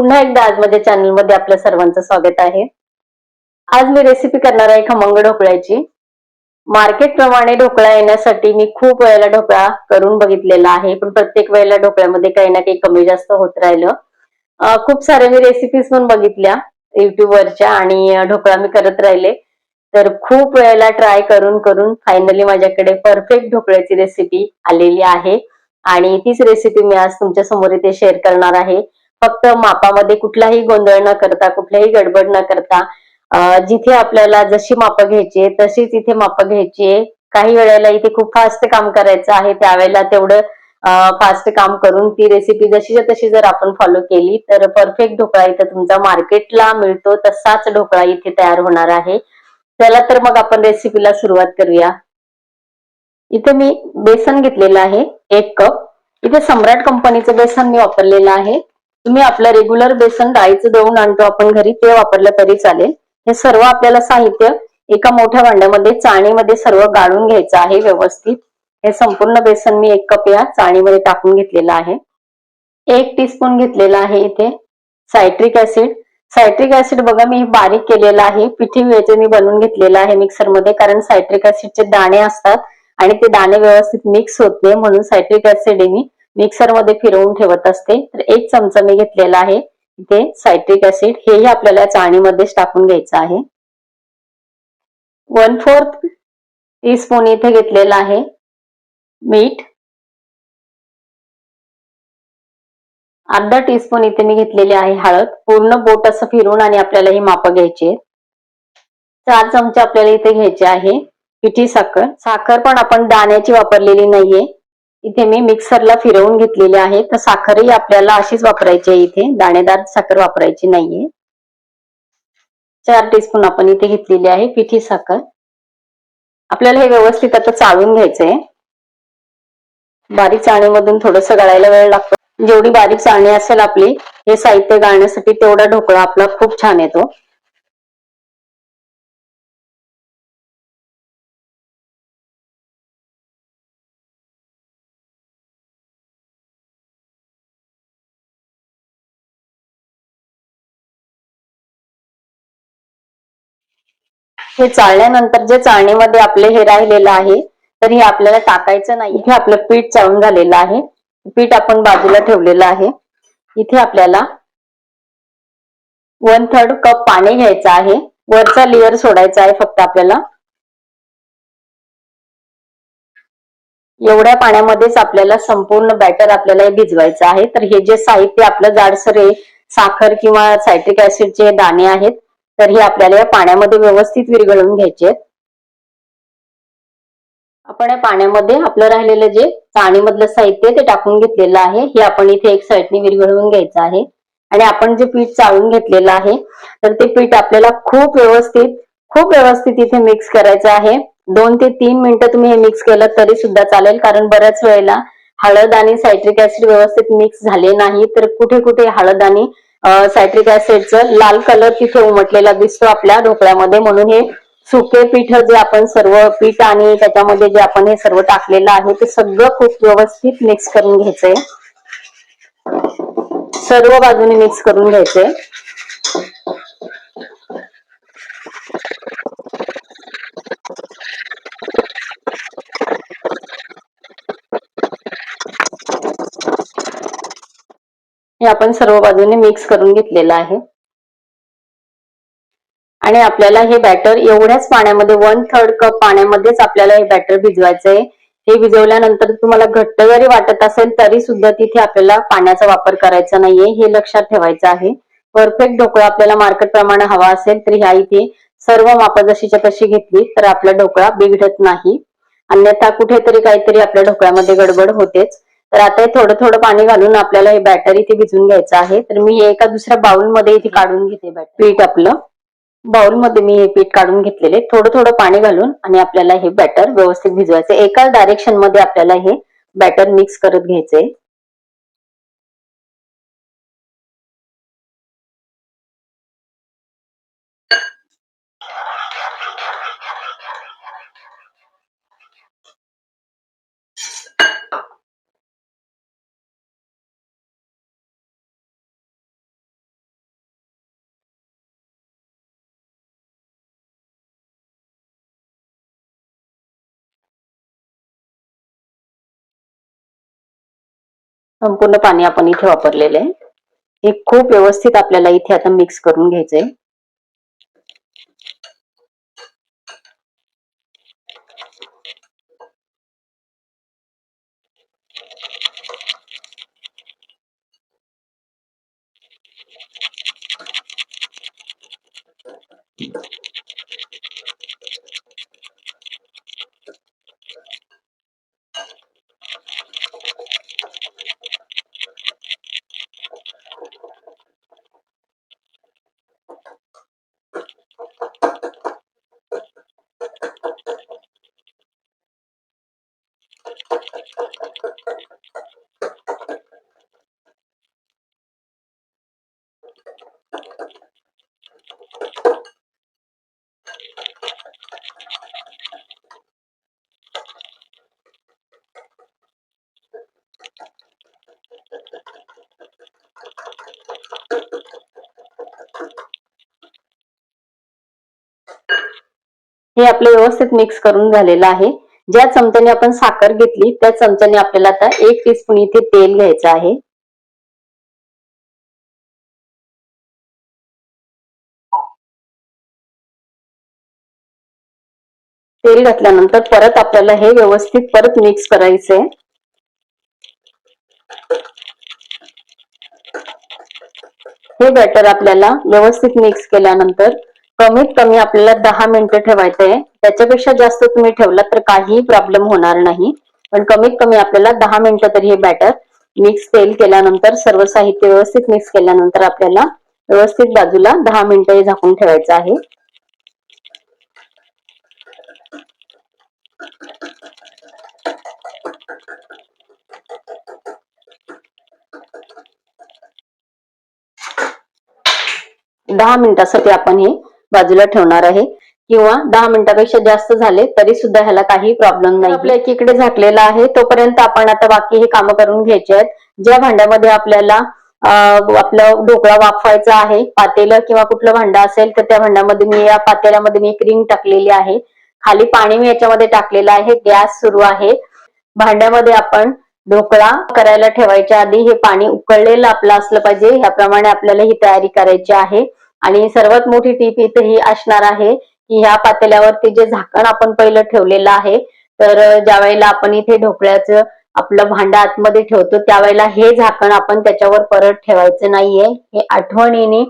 पुन्हा एकदा आज माझ्या चॅनलमध्ये आपल्या सर्वांचं स्वागत आहे. आज मी रेसिपी करणार आहे खमंग ढोकळ्याची. मार्केट प्रमाणे ढोकळा येण्यासाठी मी खूप वेळेला ढोकळा करून बघितलेला आहे पण प्रत्येक वेळेला ढोकळ्यामध्ये काही ना काही कमी जास्त होत राहिलं. खूप साऱ्या मी रेसिपीज पण बघितल्या युट्यूबवरच्या आणि ढोकळा मी करत राहिले. तर खूप वेळेला ट्राय करून करून फायनली माझ्याकडे परफेक्ट ढोकळ्याची रेसिपी आलेली आहे. आणि तीच रेसिपी मी आज तुमच्यासमोर इथे शेअर करणार आहे. फक्त मापामध्ये कुठलाही गोंधळ न करता कुठल्याही गडबड न करता जिथे आपल्याला जशी मापं घ्यायची आहे तशीच इथे मापं घ्यायची आहे. काही वेळेला इथे खूप फास्ट काम करायचं आहे त्यावेळेला तेवढं फास्ट काम करून ती रेसिपी जशीच्या तशी जर आपण फॉलो केली तर परफेक्ट ढोकळा इथं तुमचा मार्केटला मिळतो तसाच ढोकळा इथे तयार होणार आहे. चला तर मग आपण रेसिपीला सुरुवात करूया. इथे मी बेसन घेतलेलं आहे एक कप. इथे सम्राट कंपनीचं बेसन मी वापरलेलं आहे. तुम्ही आपलं रेग्युलर बेसन डाळीचं दळून आणतो आपण घरी ते वापरलं तरी चालेल. हे सर्व आपल्याला साहित्य एका मोठ्या भांड्यामध्ये चाळणीमध्ये सर्व गाळून घ्यायचं आहे व्यवस्थित. हे संपूर्ण बेसन मी एक कप या चाळणीमध्ये टाकून घेतलेलं आहे. एक टीस्पून घेतलेला आहे इथे सायट्रिक ऍसिड सायट्रिक ऍसिड बघा मी बारीक केलेलं आहे. पिठी वेळचे मी बनवून घेतलेलं आहे मिक्सरमध्ये कारण सायट्रिक ऍसिडचे दाणे असतात आणि ते दाणे व्यवस्थित मिक्स होत नाही म्हणून सायट्रिक ऍसिड मी मिक्सरमध्ये फिरवून ठेवत असते. तर एक चमचा मी घेतलेला आहे. इथे सायट्रिक ऍसिड हेही आपल्याला चाळणीमध्येच टाकून घ्यायचं आहे. वन फोर्थ टीस्पून इथे घेतलेला आहे. मीठ. अर्धा टीस्पून इथे मी घेतलेली आहे हळद. पूर्ण बोट असं फिरून आणि आपल्याला ही मापं घ्यायची चार चमचे आपल्याला इथे घ्यायचे आहे. पिठी साखर. साखर पण आपण दाण्याची वापरलेली नाहीये. इथे मी मिक्सरला फिरवून घेतलेली आहे. तर साखरही आपल्याला अशीच वापरायची आहे इथे. दाणेदार साखर वापरायची नाहीये. चार टीस्पून आपण इथे घेतलेली आहे पिठी साखर. आपल्याला हे व्यवस्थित आता चाळून घ्यायचंय. बारीक चाळणीमधून थोडस गळायला वेळ लागतो. जेवढी बारीक चाळणी असेल आपली हे साहित्य गाळण्यासाठी तेवढा ढोकळा आपला खूप छान येतो. हे चाळल्यानंतर जे चाळणीमध्ये आपले हे राहिलेलं आहे तर हे आपल्याला टाकायचं नाही. इथे आपलं पीठ चाळून झालेलं आहे. पीठ आपण बाजूला ठेवलेलं आहे. इथे आपल्याला वन थर्ड कप पाणी घ्यायचं आहे. वरचा लेअर सोडायचा आहे फक्त आपल्याला. एवढ्या पाण्यामध्येच आपल्याला संपूर्ण बॅटर आपल्याला हे भिजवायचं आहे. तर हे जे साहित्य आपलं जाडसर आहे साखर किंवा सायट्रिक ऍसिडचे दाणे आहेत तर हे आपल्याला या पाण्यामध्ये व्यवस्थित विरघळून घ्यायचे आहेत. आपण या पाण्यामध्ये आपलं राहिलेलं जे पाणीमधलं साहित्य ते टाकून घेतलेलं आहे. हे आपण इथे एक साईडने विरघळवून घ्यायचं आहे. आणि आपण जे पीठ चाळून घेतलेलं आहे तर ते पीठ आपल्याला खूप व्यवस्थित खूप व्यवस्थित इथे मिक्स करायचं आहे. दोन ते तीन मिनिटं तुम्ही हे मिक्स केलं तरी सुद्धा चालेल कारण बऱ्याच वेळेला हळद आणि सायट्रिक ऍसिड व्यवस्थित मिक्स झाले नाही तर कुठे कुठे हळद आणि सायट्रिक ऍसिडचं लाल कलर तिथे उमटलेला दिसतो आपल्या ढोकळ्यामध्ये. म्हणून हे सुके पीठ जे आपण सर्व पीठ आणि त्याच्यामध्ये जे आपण हे सर्व टाकलेलं आहे ते सगळं खूप व्यवस्थित मिक्स करून घ्यायचंय. सर्व बाजूने मिक्स करून घ्यायचंय. हे आपण सर्व बाजूने मिक्स करून घेतलेलं आहे. आणि आपल्याला हे बॅटर एवढ्याच पाण्यामध्ये वन थर्ड कप पाण्यामध्येच आपल्याला हे बॅटर भिजवायचं आहे हे भिजवल्यानंतर तुम्हाला घट्ट जरी वाटत असेल तरी सुद्धा तिथे आपल्याला पाण्याचा वापर करायचा नाहीये. हे लक्षात ठेवायचं आहे. परफेक्ट ढोकळा आपल्याला मार्केट प्रमाणे हवा असेल तर ह्या इथे सर्व मापा जशीच्या तशी घेतली तर आपला ढोकळा बिघडत नाही. अन्यथा कुठेतरी काहीतरी आपल्या ढोकळ्यामध्ये गडबड होतेच. तर आता हे थोडं थोडं पाणी घालून आपल्याला हे बॅटर इथे भिजून घ्यायचं आहे. तर मी हे एका दुसऱ्या बाउलमध्ये इथे काढून घेते बॅटर पीठ आपलं. बाउलमध्ये मी हे पीठ काढून घेतलेले थोडं थोडं पाणी घालून आणि आपल्याला हे बॅटर व्यवस्थित भिजवायचं एकाच डायरेक्शनमध्ये आपल्याला हे बॅटर मिक्स करत घ्यायचंय संपूर्ण पाणी आपण इथे वापरलेलं आहे. हे खूप व्यवस्थित आपल्याला इथे आता मिक्स करून घ्यायचंय. हे आपलं व्यवस्थित मिक्स करून झालेलं आहे. ज्या चमच्याने आपण साखर घेतली त्या चमच्याने आपल्याला आता एक टीस्पून इथे तेल घ्यायचं आहे. तेल घातल्यानंतर परत आपल्याला हे व्यवस्थित परत मिक्स करायचंय. हे बॅटर आपल्याला व्यवस्थित मिक्स केल्यानंतर कमीत कमी आपल्याला दहा मिनिटं ठेवायचं आहे. त्याच्यापेक्षा जास्त तुम्ही ठेवलात तर काहीही प्रॉब्लेम होणार नाही. पण कमीत कमी आपल्याला दहा मिनिटं तरी हे बॅटर मिक्स तेल केल्यानंतर सर्व साहित्य व्यवस्थित मिक्स केल्यानंतर आपल्याला व्यवस्थित बाजूला दहा मिनिटं हे झाकून ठेवायचं आहे. दहा मिनिटासाठी आपण हे बाजूला ठेवणार आहे. किंवा दहा मिनिटापेक्षा जास्त झाले तरी सुद्धा ह्याला काही प्रॉब्लेम नाही. आपल्या एकीकडे झाकलेला आहे. तोपर्यंत आपण आता बाकी हे कामं करून घ्यायचे आहेत. ज्या भांड्यामध्ये आपल्याला आपलं ढोकळा वाफवायचा आहे पातेलं किंवा कुठलं भांडं असेल तर त्या भांड्यामध्ये मी या पातेल्यामध्ये मी एक रिंग टाकलेली आहे. खाली पाणी मी याच्यामध्ये टाकलेलं आहे. गॅस सुरू आहे. भांड्यामध्ये आपण ढोकळा करायला ठेवायच्या आधी हे पाणी उकळलेलं आपलं असलं पाहिजे. ह्याप्रमाणे आपल्याला ही तयारी करायची आहे. आणि सर्वात मोठी टीप इथे ही असणार आहे की ह्या पातेल्यावरती जे झाकण आपण पहिलं ठेवलेलं आहे तर ज्या वेळेला आपण इथे ढोकळ्याचं आपलं भांड आतमध्ये ठेवतो त्यावेळेला हे झाकण आपण त्याच्यावर परत ठेवायचं नाहीये. हे आठवणीने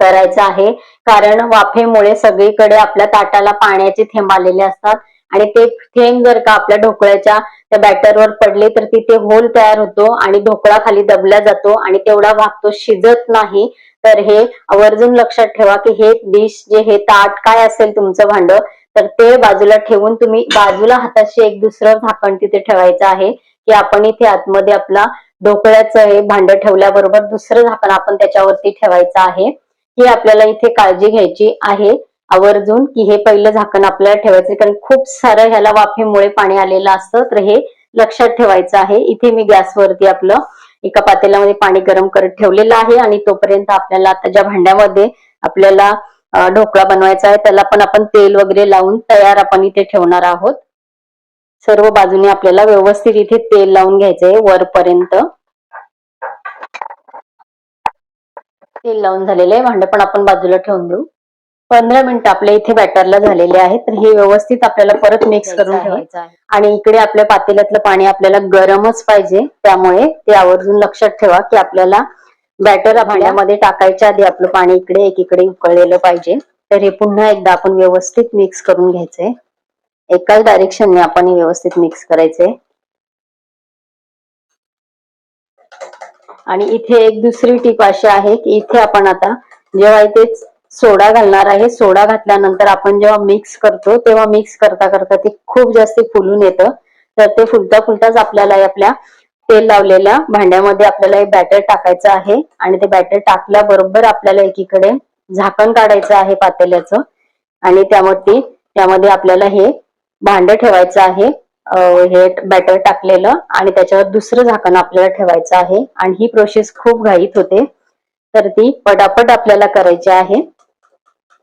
करायचं आहे. कारण वाफेमुळे सगळीकडे आपल्या ताटाला पाण्याचे थेंब आलेले असतात. आणि ते थेंब जर का आपल्या ढोकळ्याच्या त्या बॅटरवर पडले तर तिथे होल तयार होतो आणि ढोकळा खाली दबला जातो आणि तेवढा भाग तो शिजत नाही. तर हे आवर्जून लक्षात ठेवा की हे डिश जे हे ताट काय असेल तुमचं भांड तर ते बाजूला ठेवून तुम्ही बाजूला हाताशी एक दुसरं झाकण तिथे ठेवायचं आहे की आपण इथे आतमध्ये आपला ढोकळ्याचं हे भांड ठेवल्याबरोबर दुसरं झाकण आपण त्याच्यावरती ठेवायचं आहे. ही आपल्याला इथे काळजी घ्यायची आहे. आवर्जून की हे पहिलं झाकण आपल्याला ठेवायचं कारण खूप सारं ह्याला वाफेमुळे पाणी आलेलं असतं. तर हे लक्षात ठेवायचं आहे. इथे मी गॅसवरती आपलं एका पातेल्यामध्ये पाणी गरम करत ठेवलेलं आहे. आणि तोपर्यंत आपल्याला आता ज्या भांड्यामध्ये आपल्याला ढोकळा बनवायचा आहे त्याला पण आपण तेल वगैरे लावून तयार आपण इथे ठेवणार आहोत. सर्व बाजूने आपल्याला व्यवस्थित इथे तेल लावून घ्यायचंय वरपर्यंत. तेल लावून झालेलं आहे. भांड पण आपण बाजूला ठेवून देऊ. पंधरा मिनिटं आपल्या इथे बॅटरला झालेले आहे तर हे व्यवस्थित आपल्याला परत मिक्स करून ठेवायचं आहे. आणि इकडे आपल्या पातेल्यातलं पाणी आपल्याला गरमच पाहिजे. त्यामुळे ते आवर्जून लक्षात ठेवा की आपल्याला बॅटर भांड्यामध्ये टाकायच्या आधी आपलं पाणी इकडे एकीकडे उकळलेलं पाहिजे. तर हे पुन्हा एकदा आपण व्यवस्थित मिक्स करून घ्यायचंय. एकाच डायरेक्शनने आपण हे व्यवस्थित मिक्स करायचंय. आणि इथे एक दुसरी टीप अशी आहे की इथे आपण आता जेव्हा इथे सोडा घालणार आहे. सोडा घातल्यानंतर आपण जेव्हा मिक्स करतो तेव्हा मिक्स करता करता ते खूप जास्त फुलून येतं. तर ते फुलता फुलताच आपल्याला आपल्या तेल लावलेल्या भांड्यामध्ये आपल्याला हे बॅटर टाकायचं आहे. आणि ते बॅटर टाकल्याबरोबर आपल्याला एकीकडे झाकण काढायचं आहे पातेल्याचं. आणि त्यामध्ये त्यामध्ये आपल्याला हे भांड ठेवायचं आहे. हे बॅटर टाकलेलं आणि त्याच्यावर दुसरं झाकण आपल्याला ठेवायचं आहे. आणि ही प्रोसेस खूप घाईत होते. तर ती पटापट आपल्याला करायची आहे.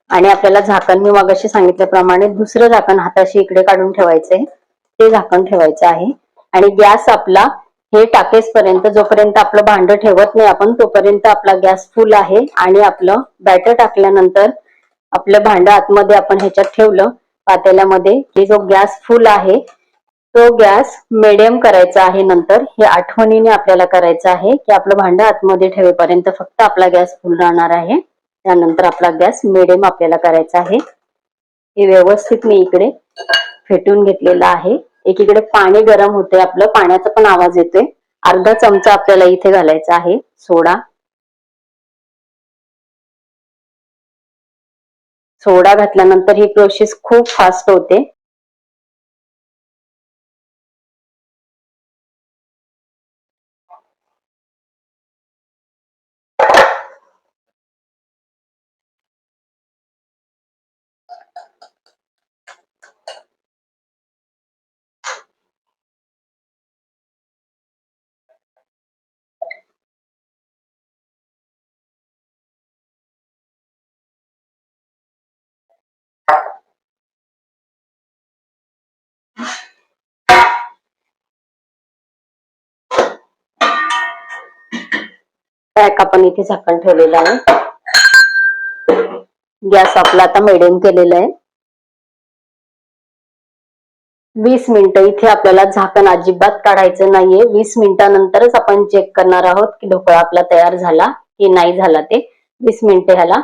आणि आपल्याला झाकण मी मगाशी सांगितल्याप्रमाणे दुसरं झाकण हाताशी इकडे काढून ठेवायचंय. ते झाकण ठेवायचं आहे. आणि गॅस आपला हे टाकेसपर्यंत जोपर्यंत आपलं भांड ठेवत नाही आपण तोपर्यंत आपला गॅस फुल आहे आणि आपलं बॅटर टाकल्यानंतर आपलं भांड आतमध्ये आपण ह्याच्यात ठेवलं पातेल्यामध्ये की जो गॅस फुल आहे तो गॅस मिडियम करायचा आहे नंतर. हे आठवणीने आपल्याला करायचं आहे की आपलं भांड आतमध्ये ठेवेपर्यंत फक्त आपला गॅस फुल राहणार आहे. त्यानंतर आपला गॅस मिडियम आपल्याला करायचा आहे. हे व्यवस्थित मी इकडे फेटून घेतलेलं आहे. एकीकडे पाणी गरम होते आपलं पाण्याचा पण आवाज येतोय. अर्धा चमचा आपल्याला इथे घालायचा आहे सोडा. सोडा घातल्यानंतर ही प्रोसेस खूप फास्ट होते. पॅक आपण इथे झाकण ठेवलेलं आहे. गॅस आपला आता मिडियम केलेला आहे. वीस मिनिटं इथे आपल्याला झाकण अजिबात काढायचं नाहीये. वीस मिनिटानंतरच आपण चेक करणार आहोत की ढोकळा आपला तयार झाला की नाही झाला ते. वीस मिनिटं ह्याला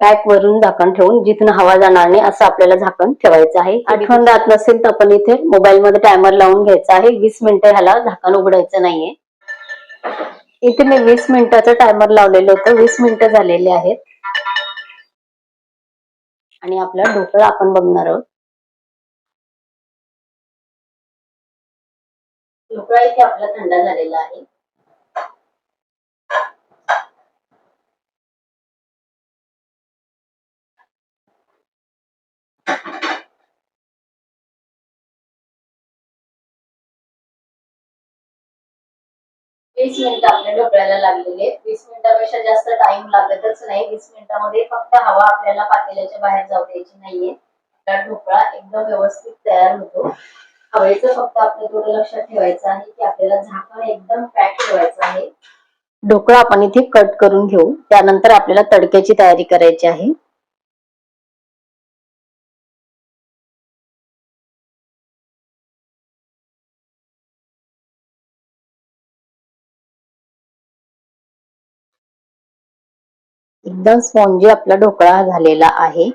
पॅक वरून झाकण ठेवून जिथून हवा जाणार नाही असं आपल्याला झाकण ठेवायचं आहे. आठवण राहत नसेल तर आपण इथे मोबाईल मध्ये टायमर लावून घ्यायचा आहे. वीस मिनिटं ह्याला झाकण उघडायचं नाहीये. इथे मी वीस मिनिटाचं टायमर लावलेलं होतं. वीस मिनिटं झालेले आहेत. आणि आपला ढोकळा आपण बघणार आहोत. ढोकळा इथे आपला थंड झालेला आहे. वीस मिनिटं आपल्या ढोकळ्याला लागलेले वीस मिनिटापेक्षा जास्त टाइम लागतच नाही. वीस मिनिटामध्ये फक्त हवा आपल्याला पातेल्याच्या बाहेर जाऊ द्यायची नाहीये. तर ढोकळा एकदम व्यवस्थित तयार होतो. हवेचं फक्त आपलं थोडं लक्षात ठेवायचं आहे की आपल्याला झाकण एकदम पॅक ठेवायचं आहे. ढोकळा आपण इथे कट करून घेऊ. त्यानंतर आपल्याला तडक्याची तयारी करायची आहे. एकदम स्पॉन्जी आपला ढोकळा झालेला आहे.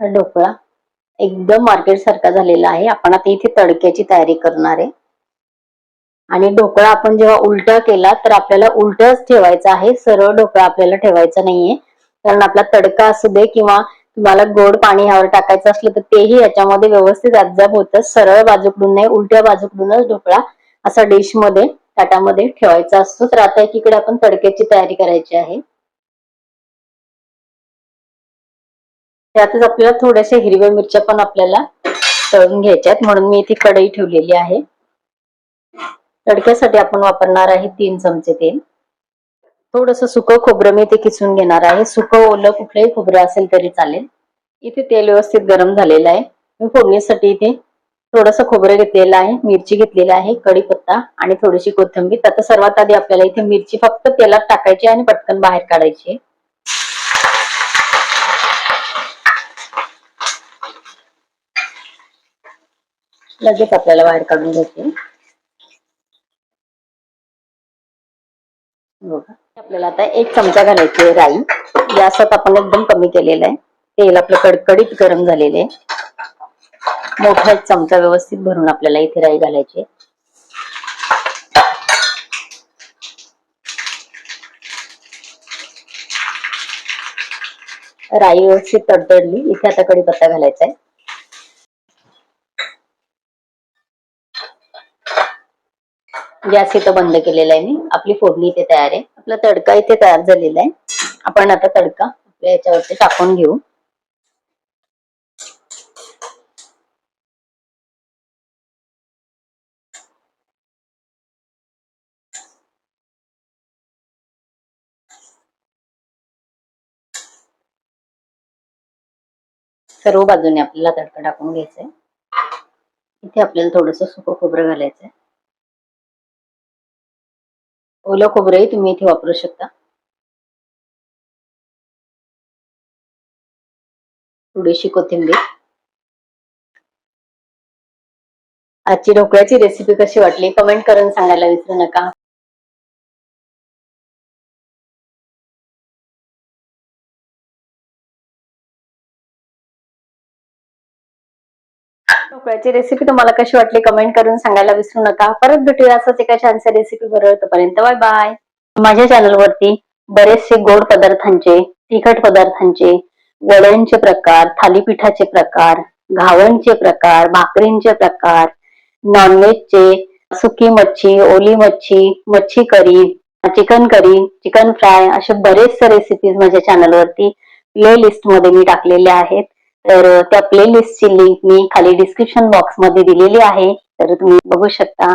हा ढोकळा एकदम मार्केट सारखा झालेला आहे. आपण आता इथे तडक्याची तयारी करणार आहे. आणि ढोकळा आपण जेव्हा उलटा केला तर आपल्याला उलटच ठेवायचा आहे. सरळ ढोकळा आपल्याला ठेवायचा नाहीये. कारण आपला तडका असू दे किंवा तुम्हाला गोड पाणी ह्यावर टाकायचं असलं तर तेही याच्यामध्ये व्यवस्थित अब्जॉर्ब होतं. सरळ बाजूकडून नाही उलट्या बाजूकडूनच ढोकळा असा डिशमध्ये ताटामध्ये ठेवायचा असतो. तर आता एकीकडे आपण तडक्याची तयारी करायची आहे. त्यातच आपल्याला थोड्याशा हिरव्या मिरच्या पण आपल्याला तळून घ्यायच्यात म्हणून मी इथे कढई ठेवलेली आहे. तडक्यासाठी आपण वापरणार आहे तीन चमचे तेल. थोडस सुकं खोबरं मी इथे किसून घेणार आहे. सुकं ओलं कुठलंही खोबरं असेल तरी चालेल. इथे तेल व्यवस्थित गरम झालेलं आहे. मी फोडणीसाठी इथे थोडस खोबरं घेतलेलं आहे. मिरची घेतलेली आहे कढीपत्ता आणि थोडीशी कोथिंबीर. आता सर्वात आधी आपल्याला इथे मिरची फक्त तेलात टाकायची आणि पटकन बाहेर काढायची लगेच आपल्याला बाहेर काढून घ्यायचे आपल्याला आता एक चमचा घालायची राई. गॅसात आपण एकदम कमी केलेलं आहे. तेल आपलं कडकडीत गरम झालेले मोठा एक चमचा व्यवस्थित भरून आपल्याला इथे राई घालायची राई व्यवस्थित तडतडली. इथे आता कडीपत्ता घालायचा आहे. गॅस इथं बंद केलेला आहे मी. आपली फोडणी इथे तयार आहे. आपला तडका इथे तयार झालेला आहे. आपण आता तडका आपल्या याच्यावरती टाकून घेऊ. सर्व बाजूने आपल्याला तडका टाकून घ्यायचा आहे. इथे आपल्याला थोडस सुकं खोबरं घालायचंय ओलं खोबरंही तुम्ही इथे वापरू शकता. थोडीशी कोथिंबीर. आजची ढोकळ्याची रेसिपी कशी वाटली? कमेंट करून सांगायला विसरू नका. ढोकळ्याची रेसिपी तुम्हाला कशी वाटली कमेंट करून सांगायला विसरू नका. परत भेटूया असंच एका छानसा रेसिपी बरोबर. तोपर्यंत बाय बाय माझ्या चॅनलवरती बरेचसे गोड पदार्थांचे तिखट पदार्थांचे वड्यांचे प्रकार थालीपीठाचे प्रकार घावणचे प्रकार भाकरींचे प्रकार नॉनव्हेजचे सुकी मच्छी ओली मच्छी मच्छी curry chicken curry chicken fry असे बरेचसे रेसिपीज माझ्या चॅनलवरती प्ले लिस्टमध्ये मी टाकलेल्या आहेत. तर त्या प्लेलिस्टची लिंक मी खाली डिस्क्रिप्शन बॉक्समध्ये दिलेली आहे. तर तुम्ही बघू शकता.